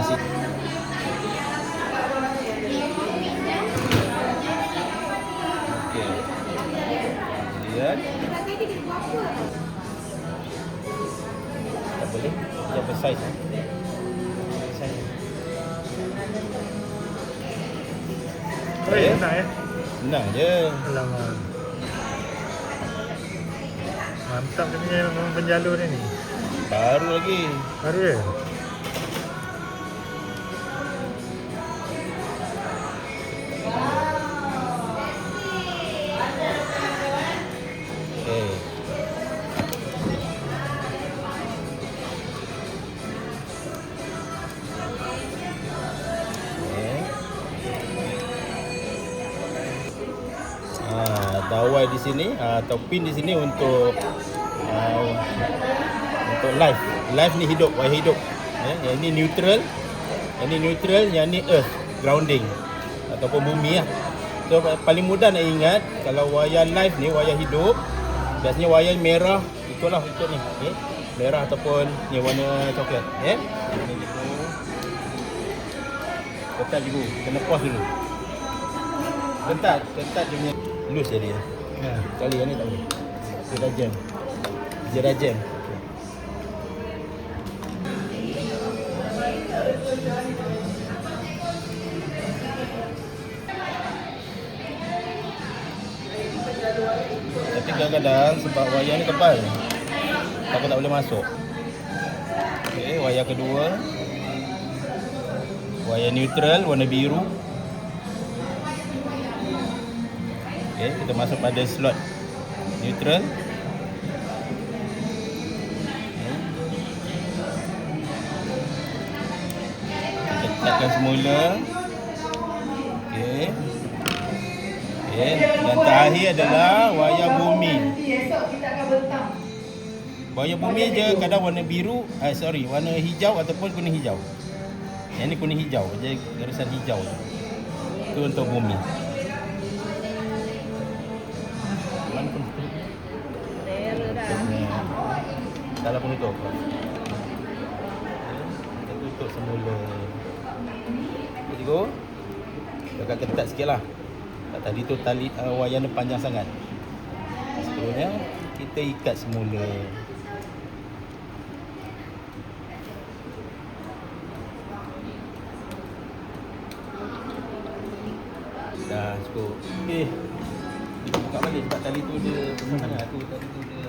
masih Okey. Lihat. Tak boleh. Dia apa saiz? eh? Saiz. Oh, ya, nak ya? Senang je. Alamak. Mantap dia punya penjalur dia ni. Baru lagi. Baru ya? Dawai di sini ah, atau pin di sini untuk ah, untuk live. Live ni hidup, wayar hidup. Ya, yang ini neutral. Yang ini neutral, yang ni earth, grounding ataupun bumi lah. So paling mudah nak ingat kalau wayar live ni wayar hidup biasanya wayar merah itulah ikut ni okay? merah ataupun ni warna coklat ya Ini gitu. ketat dulu kena pause dulu ketat ketat dia punya loose jadi Ya. kali yang ni tak boleh. Dia dah jam. Dia dah jam. Tapi kadang-kadang sebab wayar ni tebal Takut tak boleh masuk. Okey, wayar kedua. Wayar neutral, warna biru Okey, kita masuk pada slot Neutral Okey. Ketatkan semula Okey Okey, dan terakhir adalah wayar bumi. Wayar bumi je kadang warna biru, eh sorry, warna hijau ataupun kuning hijau. Yang ni kuning hijau, je garisan hijau. Itu untuk bumi. Dalam penutup. Kita tutup semula. Jadi go. Agak ketat sikit lah. Tadi tu tali uh, wayar ni panjang sangat. Seterusnya kita ikat semula. Dah cukup. Okey. Buka balik sebab tali tu dia besar sangat tu tali tu dia